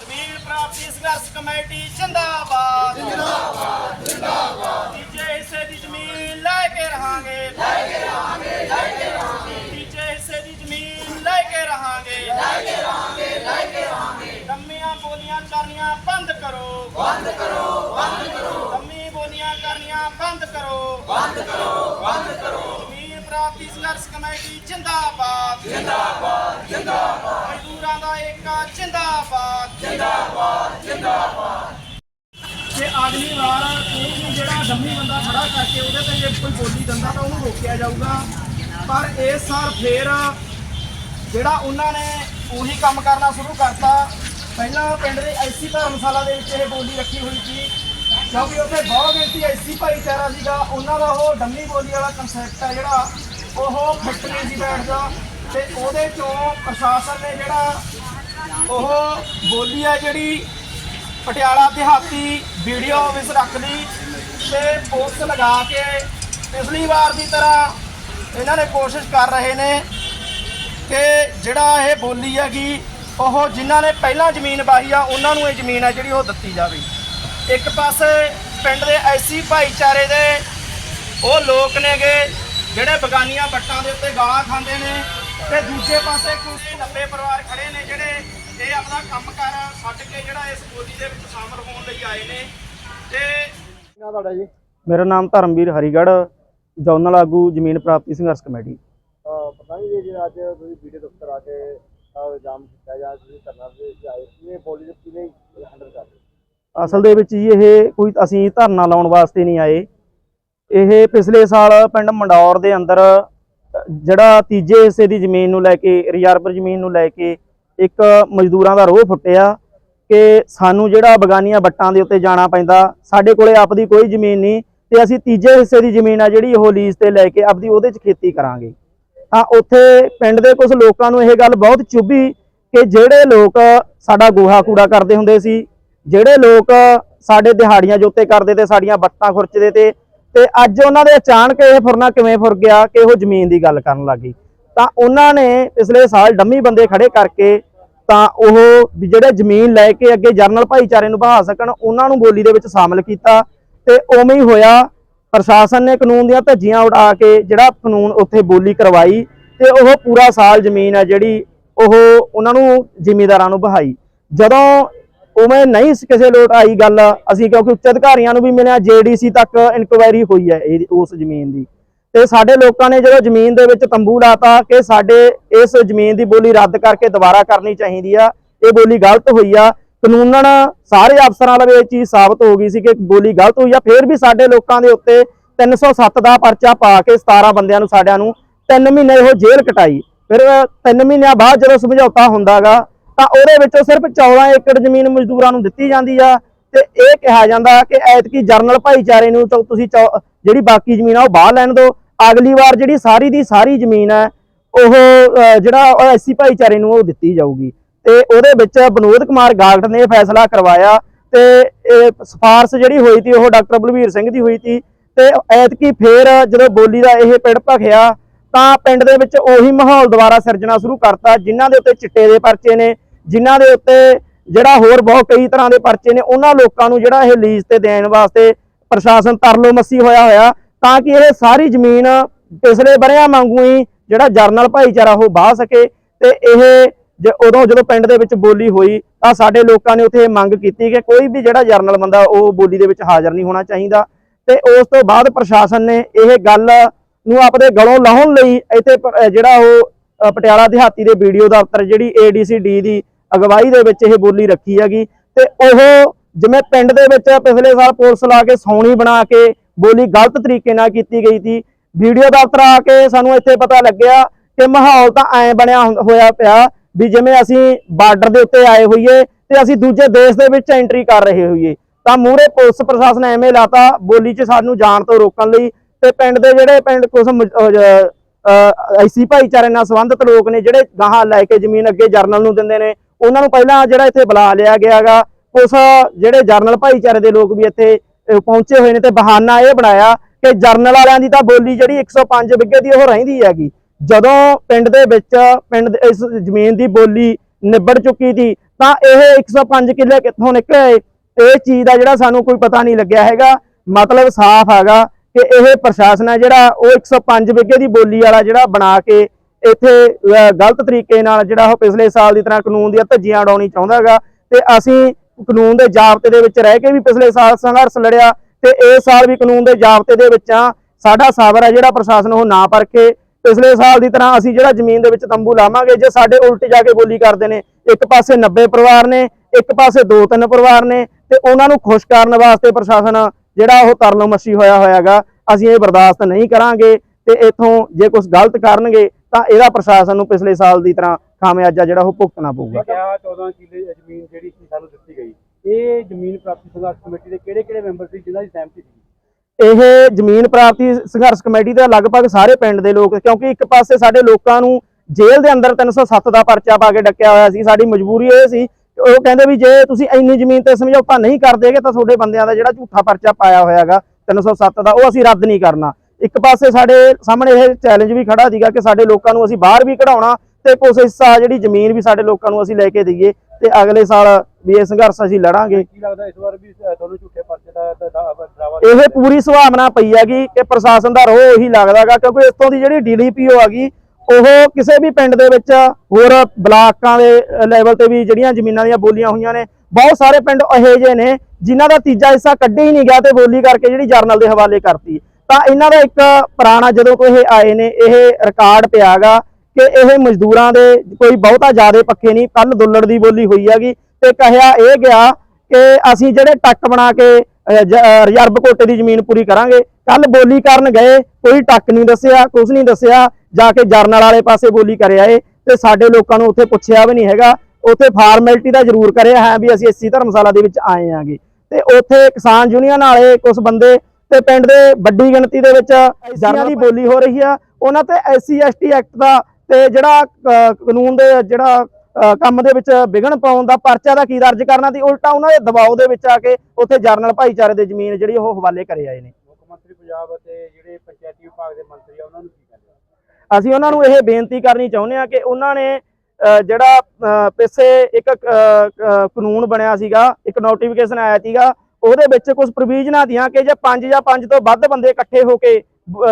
ਜ਼ਮੀਨ ਪ੍ਰਾਪਤੀ ਸੰਘਰਸ਼ ਕਮੇਟੀ, ਜਿੰਦਾਬਾਦ। ਜਿੰਦਾਬਾਦ ਜਿੰਦਾਬਾਦ ਤੀਜੇ ਹਿੱਸੇ ਦੀ ਜ਼ਮੀਨ ਲੈ ਕੇ ਰਹਾਂਗੇ। ਲੈ ਕੇ ਰਹਾਂਗੇ ਲੈ ਕੇ ਰਹਾਂਗੇ ਤੀਜੇ ਹਿੱਸੇ ਦੀ ਜ਼ਮੀਨ ਲੈ ਕੇ ਰਹਾਂਗੇ। ਲੈ ਕੇ ਰਹਾਂਗੇ ਲੈ ਕੇ ਰਹਾਂਗੇ ਲੰਮੀਆਂ ਬੋਲੀਆਂ ਕਰਨੀਆਂ ਬੰਦ ਕਰੋ। ਬੰਦ ਕਰੋ ਬੰਦ ਕਰੋ ਲੰਮੀ ਬੋਲੀਆਂ ਕਰਨੀਆਂ ਬੰਦ ਕਰੋ ਬੰਦ ਕਰੋ ਬੰਦ ਕਰੋ। ਪ੍ਰਾਪਤੀ ਸੰਘਰਸ਼ ਕਮੇਟੀ ਜਿੰਦਾਬਾਦ। ਜਿੰਦਾਬਾਦ ਜਿੰਦਾਬਾਦ। ਮਜ਼ਦੂਰਾਂ ਦਾ ਏਕਾ ਜਿੰਦਾਬਾਦ। ਤੇ ਅਗਲੀ ਵਾਰ ਕੋਈ ਵੀ ਜਿਹੜਾ ਡੰਮੀ ਬੰਦਾ ਖੜਾ ਕਰਕੇ ਉਹਦੇ ਤੇ ਜੇ ਕੋਈ ਬੋਲੀ ਦਿੰਦਾ ਤਾਂ ਉਹਨੂੰ ਰੋਕਿਆ ਜਾਊਗਾ। ਪਰ ਇਸ ਸਾਲ ਫੇਰ ਜਿਹੜਾ ਉਹਨਾਂ ਨੇ ਉਹੀ ਕੰਮ ਕਰਨਾ ਸ਼ੁਰੂ ਕਰਤਾ। ਪਹਿਲਾਂ ਪਿੰਡ ਦੇ ਐਸੀ ਧਰਮਸ਼ਾਲਾ ਦੇ ਵਿੱਚ ਇਹ ਬੋਲੀ ਰੱਖੀ ਹੋਈ ਸੀ। ਕਿਉਂਕਿ ਉੱਥੇ ਬਹੁਤ ਗਿਣਤੀ ਐਸੀ ਭਾਈਚਾਰਾ ਸੀਗਾ। ਉਹਨਾਂ ਦਾ ਉਹ ਡੰਮੀ ਬੋਲੀ ਵਾਲਾ ਕਨਸੈਪਟ ਹੈ ਜਿਹੜਾ ਉਹ ਫਿੱਟ ਨਹੀਂ ਸੀ ਬੈਠਦਾ ਤੇ ਉਹਦੇ ਚੋਂ ਪ੍ਰਸ਼ਾਸਨ ਨੇ ਜਿਹੜਾ ਉਹ ਬੋਲੀ ਆ ਜਿਹੜੀ ਪਟਿਆਲਾ ਦਿਹਾਤੀ ਵੀਡੀਓ ਆਫਿਸ ਰੱਖ ਲਈ ਤੇ ਪੋਸਟ ਲਗਾ ਕੇ ਪਿਛਲੀ ਵਾਰ ਦੀ ਤਰ੍ਹਾਂ ਇਹਨਾਂ ਨੇ ਕੋਸ਼ਿਸ਼ ਕਰ ਰਹੇ ਨੇ ਕਿ ਜਿਹੜਾ ਇਹ ਬੋਲੀ ਹੈਗੀ, ਉਹ ਜਿਨ੍ਹਾਂ ਨੇ ਪਹਿਲਾਂ ਜ਼ਮੀਨ ਵਾਹੀ ਆ, ਉਹਨਾਂ ਨੂੰ ਇਹ ਜ਼ਮੀਨ ਆ ਜਿਹੜੀ ਉਹ ਦਿੱਤੀ ਜਾਵੇ। ਇੱਕ ਪਾਸੇ ਪਿੰਡ ਦੇ ਐਸੀ ਭਾਈਚਾਰੇ ਦੇ ਉਹ ਲੋਕ ਨੇਗੇ ਜਿਹੜੇ ਬਗਾਨੀਆਂ ਵੱਟਾਂ ਦੇ ਉੱਤੇ ਗਾਲਾਂ ਖਾਂਦੇ ਨੇ ਤੇ ਦੂਜੇ ਪਾਸੇ ਕੁਝ 90 ਪਰਿਵਾਰ ਖੜੇ ਨੇ ਜਿਹੜੇ ਇਹ ਆਪਣਾ ਕੰਮ ਕਰ ਛੱਡ ਕੇ ਜਿਹੜਾ ਇਸ ਬੋਲੀ ਦੇ ਵਿੱਚ ਸ਼ਾਮਲ ਹੋਣ ਲਈ ਆਏ ਨੇ। ਤੇ ਨਾ ਤੁਹਾਡਾ ਜੀ? ਮੇਰਾ ਨਾਮ ਧਰਮਵੀਰ ਹਰੀਗੜ੍ਹ ਜੌਨਲ ਆਗੂ ਜ਼ਮੀਨ ਪ੍ਰਾਪਤੀ ਸੰਘਰਸ਼ ਕਮੇਟੀ। ਪਤਾ ਨਹੀਂ ਜੀ ਅੱਜ ਤੁਸੀਂ ਵੀਡੀਓ ਦਫ਼ਤਰ ਆ ਕੇ ਇਲਜ਼ਾਮ ਕੀਤਾ ਜਾਂ ਤੁਸੀਂ ਧਰਨਾ ਦੇ ਵਿੱਚ ਆਏ ਕਿਵੇਂ ਬੋਲੀ ਦੇ ਕਿਵੇਂ ਹੈਂਡਲ ਕਰ ਰਹੇ ਅਸਲ ਦੇ ਵਿੱਚ ਜੀ ਇਹ ਕੋਈ ਅਸੀਂ ਧਰਨਾ ਲਾਉਣ ਵਾਸਤੇ ਨਹੀਂ ਆਏ। ਇਹ ਪਿਛਲੇ ਸਾਲ ਪਿੰਡ ਮੰਡੌਰ ਦੇ ਅੰਦਰ ਜਿਹੜਾ ਤੀਜੇ ਹਿੱਸੇ ਦੀ ਜ਼ਮੀਨ ਨੂੰ ਲੈ ਕੇ, ਰਿਜ਼ਰਵ ਜ਼ਮੀਨ ਨੂੰ ਲੈ ਕੇ ਇੱਕ ਮਜ਼ਦੂਰਾਂ ਦਾ ਰੋਹ ਫੁੱਟਿਆ ਕਿ ਸਾਨੂੰ ਜਿਹੜਾ ਬਗਾਨੀਆਂ ਵੱਟਾਂ ਦੇ ਉੱਤੇ ਜਾਣਾ ਪੈਂਦਾ, ਸਾਡੇ ਕੋਲੇ ਆਪਦੀ ਕੋਈ ਜ਼ਮੀਨ ਨਹੀਂ ਤੇ ਅਸੀਂ ਤੀਜੇ ਹਿੱਸੇ ਦੀ ਜ਼ਮੀਨ ਆ ਜਿਹੜੀ ਉਹ ਲੀਜ਼ ਤੇ ਲੈ ਕੇ ਆਪਦੀ ਉਹਦੇ 'ਚ ਖੇਤੀ ਕਰਾਂਗੇ। ਤਾਂ ਉੱਥੇ ਪਿੰਡ ਦੇ ਕੁਝ ਲੋਕਾਂ ਨੂੰ ਇਹ ਗੱਲ ਬਹੁਤ ਚੁੱਭੀ ਕਿ ਜਿਹੜੇ ਲੋਕ ਸਾਡਾ ਗੋਹਾ ਕੂੜਾ ਕਰਦੇ ਹੁੰਦੇ ਸੀ, ਜਿਹੜੇ ਲੋਕ ਸਾਡੇ ਦਿਹਾੜੀਆਂ ਜੋਤੇ ਕਰਦੇ ਤੇ ਸਾਡੀਆਂ ਬੱਟਾਂ ਖੁਰਚਦੇ ਤੇ ਤੇ ਅੱਜ ਉਹਨਾਂ ਦੇ ਅਚਾਨਕ ਇਹ ਫੁਰਨਾ ਕਿਵੇਂ ਫੁਰ ਗਿਆ ਕਿ ਉਹ ਜ਼ਮੀਨ ਦੀ ਗੱਲ ਕਰਨ ਲੱਗੀ ਤਾਂ ਉਹਨਾਂ ਨੇ ਪਿਛਲੇ ਸਾਲ ਡੰਮੀ ਬੰਦੇ ਖੜੇ ਕਰਕੇ ਤਾਂ ਉਹ ਜਿਹੜੇ ਜ਼ਮੀਨ ਲੈ ਕੇ ਅੱਗੇ ਜਰਨਲ ਭਾਈਚਾਰੇ ਨੂੰ ਬਹਾ ਸਕਣ, ਉਹਨਾਂ ਨੂੰ ਬੋਲੀ ਦੇ ਵਿੱਚ ਸ਼ਾਮਲ ਕੀਤਾ ਤੇ ਉਵੇਂ ਹੀ ਹੋਇਆ, ਪ੍ਰਸ਼ਾਸਨ ਨੇ ਕਾਨੂੰਨ ਦੀਆਂ ਧੱਜੀਆਂ ਉਡਾ ਕੇ ਜਿਹੜਾ ਕਾਨੂੰਨ ਉੱਥੇ ਬੋਲੀ ਕਰਵਾਈ ਤੇ ਉਹ ਪੂਰਾ ਸਾਲ ਜ਼ਮੀਨ ਹੈ ਜਿਹੜੀ ਉਹ ਉਹਨਾਂ ਨੂੰ ਜ਼ਿਮੀਦਾਰਾਂ ਨੂੰ ਬਹਾਈ। ਜਦੋਂ ਉਵੇਂ ਨਹੀਂ ਕਿਸੇ ਲੋਟ ਆਈ ਗੱਲ। ਅਸੀਂ ਕਿਉਂਕਿ ਉੱਚ ਅਧਿਕਾਰੀਆਂ ਨੂੰ ਵੀ ਮਿਲਿਆ ਜੀਡੀਸੀ ਤੱਕ ਇਨਕੁਆਇਰੀ ਹੋਈ ਹੈ ਇਹ ਉਸ ਜ਼ਮੀਨ ਦੀ। ਤੇ ਸਾਡੇ ਲੋਕਾਂ ਨੇ ਜਦੋਂ ਜ਼ਮੀਨ ਦੇ ਵਿੱਚ ਤੰਬੂ ਲਾਤਾ ਕਿ ਸਾਡੇ ਇਸ ਜ਼ਮੀਨ ਦੀ ਬੋਲੀ ਰੱਦ ਕਰਕੇ ਦੁਬਾਰਾ ਕਰਨੀ ਚਾਹੀਦੀ ਆ, ਇਹ ਬੋਲੀ ਗਲਤ ਹੋਈ ਆ। ਕਾਨੂੰਨਨ ਸਾਰੇ ਅਫਸਰਾਂ ਲਵੇ ਇਹ ਚੀਜ਼ ਸਾਬਤ ਹੋ ਗਈ ਸੀ ਕਿ ਬੋਲੀ ਗਲਤ ਹੋਈ ਆ। ਫਿਰ ਵੀ ਸਾਡੇ ਲੋਕਾਂ ਦੇ ਉੱਤੇ 307 ਦਾ ਪਰਚਾ ਪਾ ਕੇ 17 ਬੰਦਿਆਂ ਨੂੰ ਸਾਡਿਆਂ ਨੂੰ 3 ਮਹੀਨੇ ਉਹ ਜੇਲ੍ਹ ਕਟਾਈ। ਫਿਰ 3 ਮਹੀਨਿਆਂ ਬਾਅਦ ਜਦੋਂ ਸਮਝੌਤਾ ਹੁੰਦਾਗਾ ਤਾਂ ਉਹਦੇ ਵਿੱਚੋਂ ਸਿਰਫ 14 ਏਕੜ ਜ਼ਮੀਨ ਮਜ਼ਦੂਰਾਂ ਨੂੰ ਦਿੱਤੀ ਜਾਂਦੀ ਆ ਤੇ ਇਹ ਕਿਹਾ ਜਾਂਦਾ ਕਿ ਐਤਕੀ ਜਰਨਲ ਭਾਈਚਾਰੇ ਨੂੰ ਤਾਂ ਤੁਸੀਂ ਚੌ- ਜਿਹੜੀ ਬਾਕੀ ਜ਼ਮੀਨ ਆ ਉਹ ਬਾਹਰ ਲੈਣ ਦਿਓ। ਅਗਲੀ ਵਾਰ ਜਿਹੜੀ ਸਾਰੀ ਦੀ ਸਾਰੀ ਜ਼ਮੀਨ ਹੈ ਉਹ ਜਿਹੜਾ ਐਸੀ ਭਾਈਚਾਰੇ ਨੂੰ ਉਹ ਦਿੱਤੀ ਜਾਊਗੀ। ਤੇ ਉਹਦੇ ਵਿੱਚ ਬਨੋਦ ਕੁਮਾਰ ਗਾਗਟ ਨੇ ਫੈਸਲਾ ਕਰਵਾਇਆ ਤੇ ਇਹ ਸਿਫਾਰਸ਼ ਜਿਹੜੀ ਹੋਈ ਸੀ ਉਹ ਡਾਕਟਰ ਬਲਵੀਰ ਸਿੰਘ ਦੀ ਹੋਈ ਸੀ ਤੇ ਐਤਕੀ ਫੇਰ ਜਦੋਂ ਬੋਲੀ ਦਾ ਇਹ ਪਿੰਡ ਭਖਿਆ, ਤਾਂ ਪਿੰਡ ਦੇ ਵਿੱਚ ਉਹੀ ਮਾਹੌਲ ਦੁਬਾਰਾ ਸਿਰਜਣਾ ਸ਼ੁਰੂ ਕਰਤਾ, ਜਿਨ੍ਹਾਂ ਦੇ ਉੱਤੇ ਚਿੱਟੇ ਦੇ ਪਰਚੇ ਨੇ ਜਿਨ੍ਹਾਂ ਦੇ ਉੱਤੇ ਜਿਹੜਾ ਹੋਰ ਬਹੁਤ ਕਈ ਤਰ੍ਹਾਂ ਦੇ ਪਰਚੇ ਨੇ, ਉਹਨਾਂ ਲੋਕਾਂ ਨੂੰ ਜਿਹੜਾ ਇਹ ਲੀਜ਼ ਤੇ ਦੇਣ ਵਾਸਤੇ ਪ੍ਰਸ਼ਾਸਨ ਤਰਲੋ ਮੱਸੀ ਹੋਇਆ ਹੋਇਆ, ਤਾਂ ਕਿ ਇਹ ਸਾਰੀ ਜ਼ਮੀਨ ਪਿਛਲੇ ਬਰਿਆਂ ਵਾਂਗੂ ਹੀ ਜਿਹੜਾ ਜਰਨਲ ਭਾਈਚਾਰਾ ਉਹ ਬਾਹ ਸਕੇ ਤੇ ਇਹ ਜੇ ਉਦੋਂ ਜਦੋਂ ਪਿੰਡ ਦੇ ਵਿੱਚ ਬੋਲੀ ਹੋਈ, ਤਾਂ ਸਾਡੇ ਲੋਕਾਂ ਨੇ ਉੱਥੇ ਇਹ ਮੰਗ ਕੀਤੀ ਕਿ ਕੋਈ ਵੀ ਜਿਹੜਾ ਜਰਨਲ ਬੰਦਾ ਉਹ ਬੋਲੀ ਦੇ ਵਿੱਚ ਹਾਜ਼ਰ ਨਹੀਂ ਹੋਣਾ ਚਾਹੀਦਾ ਤੇ ਉਸ ਤੋਂ ਬਾਅਦ ਪ੍ਰਸ਼ਾਸਨ ਨੇ ਇਹ ਗੱਲ ਨੂੰ ਆਪਦੇ ਗਲੋਂ ਲਾਹੁਣ ਲਈ ਇੱਥੇ ਜਿਹੜਾ ਉਹ ਪਟਿਆਲਾ ਦਿਹਾਤੀ ਦੇ ਵੀਡੀਓ ਦਫ਼ਤਰ ਜਿਹੜੀ ਏਡੀਸੀਡੀ ਦੀ ਅਗਵਾਈ ਦੇ ਵਿੱਚ ਇਹ ਬੋਲੀ ਰੱਖੀ ਹੈਗੀ ਤੇ ਉਹ ਜਿਵੇਂ ਪਿੰਡ ਦੇ ਵਿੱਚ ਪਿਛਲੇ ਸਾਲ ਪੁਲਿਸ ਲਾ ਕੇ ਸੌਣੀ ਬਣਾ ਕੇ ਬੋਲੀ ਗਲਤ ਤਰੀਕੇ ਨਾਲ ਕੀਤੀ ਗਈ ਸੀ, ਵੀਡੀਓ ਦਫ਼ਤਰ ਆ ਕੇ ਸਾਨੂੰ ਇੱਥੇ ਪਤਾ ਲੱਗਿਆ ਕਿ ਮਾਹੌਲ ਤਾਂ ਐ ਬਣਿਆ ਹੋਇਆ ਪਿਆ ਵੀ ਜਿਵੇਂ ਅਸੀਂ ਬਾਰਡਰ ਦੇ ਉੱਤੇ ਆਏ ਹੋਈਏ ਤੇ ਅਸੀਂ ਦੂਜੇ ਦੇਸ਼ ਦੇ ਵਿੱਚ ਐਂਟਰੀ ਕਰ ਰਹੇ ਹੋਈਏ, ਤਾਂ ਮੂਹਰੇ ਪੁਲਿਸ ਪ੍ਰਸ਼ਾਸਨ ਐਵੇਂ ਲਾਤਾ ਬੋਲੀ 'ਚ ਸਾਨੂੰ ਜਾਣ ਤੋਂ ਰੋਕਣ ਲਈ ਤੇ ਪਿੰਡ ਦੇ ਜਿਹੜੇ ਪਿੰਡ ਕੁਝ ਐਸੀ ਭਾਈਚਾਰੇ ਨਾਲ ਸੰਬੰਧਿਤ ਲੋਕ ਨੇ ਜਿਹੜੇ ਗਾਹਾਂ ਲੈ ਕੇ ਜ਼ਮੀਨ ਅੱਗੇ ਜਰਨਲ ਨੂੰ ਦਿੰਦੇ ਨੇ ਉਹਨਾਂ ਨੂੰ ਪਹਿਲਾਂ ਜਿਹੜਾ ਇੱਥੇ ਬੁਲਾ ਲਿਆ ਗਿਆਗਾ ਉਸ ਜਿਹੜੇ ਜਰਨਲ ਭਾਈਚਾਰੇ ਦੇ ਲੋਕ ਵੀ ਇੱਥੇ ਪਹੁੰਚੇ ਹੋਏ ਨੇ ਤੇ ਬਹਾਨਾ ਇਹ ਬਣਾਇਆ ਕਿ ਜਰਨਲ ਵਾਲਿਆਂ ਦੀ ਤਾਂ ਬੋਲੀ ਜਿਹੜੀ 105 ਵਿਗੇ ਦੀ ਉਹ ਰਹਿੰਦੀ ਹੈਗੀ। ਜਦੋਂ ਪਿੰਡ ਦੇ ਵਿੱਚ ਪਿੰਡ ਇਸ ਜ਼ਮੀਨ ਦੀ ਬੋਲੀ ਨਿਬੜ ਚੁੱਕੀ ਸੀ, ਤਾਂ ਇਹ 105 ਕਿੱਲੇ ਕਿੱਥੋਂ ਨਿਕਲੇ? ਇਹ ਚੀਜ਼ ਦਾ ਜਿਹੜਾ ਸਾਨੂੰ ਕੋਈ ਪਤਾ ਨਹੀਂ ਲੱਗਿਆ ਹੈਗਾ। ਮਤਲਬ ਸਾਫ਼ ਹੈਗਾ ਕਿ ਇਹ ਪ੍ਰਸ਼ਾਸਨ ਹੈ ਜਿਹੜਾ ਉਹ 105 ਵਿਗੇ ਦੀ ਬੋਲੀ ਵਾਲਾ ਜਿਹੜਾ ਬਣਾ ਕੇ ਇੱਥੇ ਗਲਤ ਤਰੀਕੇ ਨਾਲ ਜਿਹੜਾ ਉਹ ਪਿਛਲੇ ਸਾਲ ਦੀ ਤਰ੍ਹਾਂ ਕਾਨੂੰਨ ਦੀਆਂ ਧੱਜੀਆਂ ਉਡਾਉਣੀ ਚਾਹੁੰਦਾ ਹੈਗਾ ਤੇ ਅਸੀਂ ਕਾਨੂੰਨ ਦੇ ਜਾਬਤੇ ਦੇ ਵਿੱਚ ਰਹਿ ਕੇ ਵੀ ਪਿਛਲੇ ਸਾਲ ਸੰਘਰਸ਼ ਲੜਿਆ ਤੇ ਇਸ ਸਾਲ ਵੀ ਕਾਨੂੰਨ ਦੇ ਜਾਬਤੇ ਦੇ ਵਿੱਚ ਆ ਸਾਡਾ ਸਾਬਰ ਹੈ ਜਿਹੜਾ ਪ੍ਰਸ਼ਾਸਨ ਉਹ ਨਾ ਪਰਖੇ। ਪਿਛਲੇ ਸਾਲ ਦੀ ਤਰ੍ਹਾਂ ਅਸੀਂ ਜਿਹੜਾ ਜ਼ਮੀਨ ਦੇ ਵਿੱਚ ਤੰਬੂ ਲਾਵਾਂਗੇ, ਜੇ ਸਾਡੇ ਉਲਟ ਜਾ ਕੇ ਬੋਲੀ ਕਰਦੇ ਨੇ, ਇੱਕ ਪਾਸੇ 90 ਪਰਿਵਾਰ ਨੇ, ਇੱਕ ਪਾਸੇ ਦੋ ਤਿੰਨ ਪਰਿਵਾਰ ਨੇ, ਤੇ ਉਹਨਾਂ ਨੂੰ ਖੁਸ਼ ਕਰਨ ਵਾਸਤੇ ਪ੍ਰਸ਼ਾਸਨ ਜਿਹੜਾ ਉਹ ਤਰਲੋ ਮੱਛੀ ਹੋਇਆ ਹੋਇਆਗਾ, ਅਸੀਂ ਇਹ ਬਰਦਾਸ਼ਤ ਨਹੀਂ ਕਰਾਂਗੇ। ਤੇ ਇਥੋਂ ਜੇ ਕੁਝ ਗਲਤ ਕਰਨਗੇ ਤਾਂ ਇਹਦਾ ਪ੍ਰਸ਼ਾਸਨ ਨੂੰ ਪਿਛਲੇ ਸਾਲ ਦੀ ਤਰ੍ਹਾਂ ਖਾਮਿਆਜਾ ਜਿਹੜਾ ਉਹ ਭੁਗਤਣਾ ਪਊਗਾ। ਕਿਹਾ 14 ਕਿੱਲੇ ਜ਼ਮੀਨ ਜਿਹੜੀ ਸੀ ਸਾਨੂੰ ਦਿੱਤੀ ਗਈ। ਇਹ ਜ਼ਮੀਨ ਪ੍ਰਾਪਤੀ ਸੰਘਰਸ਼ ਕਮੇਟੀ ਦੇ ਕਿਹੜੇ ਕਿਹੜੇ ਮੈਂਬਰ ਸੀ ਜਿਨ੍ਹਾਂ ਦੀ ਸਹਿਮਤੀ ਸੀ? ਇਹ ਜ਼ਮੀਨ ਪ੍ਰਾਪਤੀ ਸੰਘਰਸ਼ ਕਮੇਟੀ ਦੇ ਲਗਭਗ ਸਾਰੇ ਪਿੰਡ ਦੇ ਲੋਕ ਕਿਉਂਕਿ ਇੱਕ ਪਾਸੇ ਸਾਡੇ ਲੋਕਾਂ ਨੂੰ ਜੇਲ੍ਹ ਦੇ ਅੰਦਰ 307 ਦਾ ਪਰਚਾ ਪਾ ਕੇ ਡੱਕਿਆ ਹੋਇਆ ਸੀ ਸਾਡੀ ਮਜਬੂਰੀ ਇਹ ਸੀ ਉਹ ਕਹਿੰਦੇ ਵੀ ਜੇ ਤੁਸੀਂ ਇੰਨੀ ਜ਼ਮੀਨ ਤੇ ਸਮਝੌਤਾ ਨਹੀਂ ਕਰਦੇਗੇ ਤਾਂ ਤੁਹਾਡੇ ਬੰਦਿਆਂ ਦਾ ਜਿਹੜਾ ਝੂਠਾ ਪਰਚਾ ਪਾਇਆ ਹੋਇਆਗਾ 307 ਦਾ ਉਹ ਅਸੀਂ ਰੱਦ ਨਹੀਂ ਕਰਨਾ। ਇੱਕ ਪਾਸੇ ਸਾਡੇ ਸਾਹਮਣੇ ਇਹ ਚੈਲੰਜ ਵੀ ਖੜਾ ਸੀਗਾ ਕਿ ਸਾਡੇ ਲੋਕਾਂ ਨੂੰ ਅਸੀਂ ਬਾਹਰ ਵੀ ਕਢਾਉਣਾ ਤੇ ਕੁਛ ਹਿੱਸਾ ਜਿਹੜੀ ਜ਼ਮੀਨ ਵੀ ਸਾਡੇ ਲੋਕਾਂ ਨੂੰ ਅਸੀਂ ਲੈ ਕੇ ਦਈਏ ਤੇ ਅਗਲੇ ਸਾਲ ਵੀ ਇਹ ਸੰਘਰਸ਼ ਅਸੀਂ ਲੜਾਂਗੇ। ਕੀ ਲੱਗਦਾ ਇਸ ਵਾਰ ਵੀ ਤੁਹਾਨੂੰ ਝੂਠੇ ਪਰਚੇ ਦਾ ਇਹ ਪੂਰੀ ਸੁਭਾਵਨਾ ਪਈ ਹੈਗੀ ਕਿ ਪ੍ਰਸ਼ਾਸਨ ਦਾ ਰੋਹ ਉਹੀ ਲੱਗਦਾਗਾ ਕਿਉਂਕਿ ਇਤੋਂ ਦੀ ਜਿਹੜੀ ਡੀਡੀਪੀਓ ਹੈਗੀ ਉਹ ਕਿਸੇ ਵੀ ਪਿੰਡ ਦੇ ਵਿੱਚ ਹੋਰ ਬਲਾਕਾਂ ਦੇ ਲੈਵਲ ਤੇ ਵੀ ਜਿਹੜੀਆਂ ਜ਼ਮੀਨਾਂ ਦੀਆਂ ਬੋਲੀਆਂ ਹੋਈਆਂ ਨੇ ਬਹੁਤ ਸਾਰੇ ਪਿੰਡ ਇਹੋ ਜਿਹੇ ਨੇ ਜਿਨ੍ਹਾਂ ਦਾ ਤੀਜਾ ਹਿੱਸਾ ਕੱਢੇ ਹੀ ਨਹੀਂ ਗਿਆ ਤੇ ਬੋਲੀ ਕਰਕੇ ਜਿਹੜੀ ਜਰਨਲ ਦੇ ਹਵਾਲੇ ਕਰਤੀ। ਤਾਂ ਇਹਨਾਂ ਦਾ ਇੱਕ ਪੁਰਾਣਾ ਜਦੋਂ ਤੋਂ ਇਹ ਆਏ ਨੇ ਇਹ ਰਿਕਾਰਡ ਪਿਆਗਾ ਕਿ ਇਹ ਮਜ਼ਦੂਰਾਂ ਦੇ ਕੋਈ ਬਹੁਤਾ ਜ਼ਿਆਦਾ ਪੱਕੇ ਨਹੀਂ ਕੱਲ ਦੁੱਲੜ ਦੀ ਬੋਲੀ ਹੋਈ ਹੈਗੀ ਤੇ ਕਹਿਆ ਇਹ ਗਿਆ ਕਿ ਅਸੀਂ ਜਿਹੜੇ ਟੱਕ ਬਣਾ ਕੇ ਅਹ, ਰਿਜ਼ਰਵ ਕੋਟੇ ਦੀ ਜ਼ਮੀਨ ਪੂਰੀ ਕਰਾਂਗੇ। ਕੱਲ ਬੋਲੀ ਕਰਨ ਗਏ ਕੋਈ ਟੱਕ ਨਹੀਂ ਦੱਸਿਆ ਕੁਝ ਨਹੀਂ ਦੱਸਿਆ ਜਾ ਕੇ ਜਰਨਲ ਵਾਲੇ ਪਾਸੇ ਬੋਲੀ ਕਰਿਆ ਏ ਤੇ ਸਾਡੇ ਲੋਕਾਂ ਨੂੰ ਉੱਥੇ ਪੁੱਛਿਆ ਵੀ ਨਹੀਂ ਹੈਗਾ। ਉੱਥੇ ਫਾਰਮੈਲਿਟੀ ਦਾ ਜ਼ਰੂਰ ਕਰਿਆ ਹੈ ਵੀ ਅਸੀਂ ਐਸੀ ਧਰਮਸ਼ਾਲਾ ਦੇ ਵਿੱਚ ਆਏ ਆਂਗੇ ਤੇ ਉੱਥੇ ਕਿਸਾਨ ਯੂਨੀਅਨ ਵਾਲੇ ਕੁਝ ਬੰਦੇ ਤੇ ਪਿੰਡ ਦੇ ਵੱਡੀ ਗਿਣਤੀ ਦੇ ਵਿੱਚ ਜਰਨਲ ਦੀ ਬੋਲੀ ਹੋ ਰਹੀ ਆ। ਉਹਨਾਂ ਤੇ ਐਸਸੀ ਐਸਟੀ ਐਕਟ ਦਾ ਤੇ ਜਿਹੜਾ ਕਾਨੂੰਨ ਦੇ ਜਿਹੜਾ ਕੰਮ ਦੇ ਵਿੱਚ ਵਿਘਨ ਪਾਉਣ ਦਾ ਪਰਚਾ ਦਾ ਕੀ ਦਰਜ ਕਰਨਾ ਦੀ ਉਲਟਾ ਉਹਨਾਂ ਦੇ ਦਬਾਅ ਦੇ ਵਿੱਚ ਆ ਕੇ ਉੱਥੇ ਜਰਨਲ ਭਾਈਚਾਰੇ ਦੇ ਜ਼ਮੀਨ ਜਿਹੜੀ ਉਹ ਹਵਾਲੇ ਕਰੇ ਆਏ ਨੇ। ਮੁੱਖ ਮੰਤਰੀ ਪੰਜਾਬ ਅਤੇ ਜਿਹੜੇ ਪੰਚਾਇਤੀ ਵਿਭਾਗ ਦੇ ਮੰਤਰੀ ਆ ਉਹਨਾਂ ਨੂੰ ਕੀ ਕਹਿੰਦੇ ਅਸੀਂ ਉਹਨਾਂ ਨੂੰ ਇਹ ਬੇਨਤੀ ਕਰਨੀ ਚਾਹੁੰਦੇ ਆ ਕਿ ਉਹਨਾਂ ਨੇ ਜਿਹੜਾ ਪਿੱਛੇ ਇੱਕ ਕਾਨੂੰਨ ਬਣਿਆ ਸੀਗਾ ਇੱਕ ਨੋਟੀਫਿਕੇਸ਼ਨ ਆਇਆ ਸੀਗਾ ਉਹਦੇ ਵਿੱਚ ਕੁਝ ਪ੍ਰੋਵੀਜ਼ਨਾਂ ਦੀਆਂ ਕਿ ਜੇ ਪੰਜ ਜਾਂ ਪੰਜ ਤੋਂ ਵੱਧ ਬੰਦੇ ਇਕੱਠੇ ਹੋ ਕੇ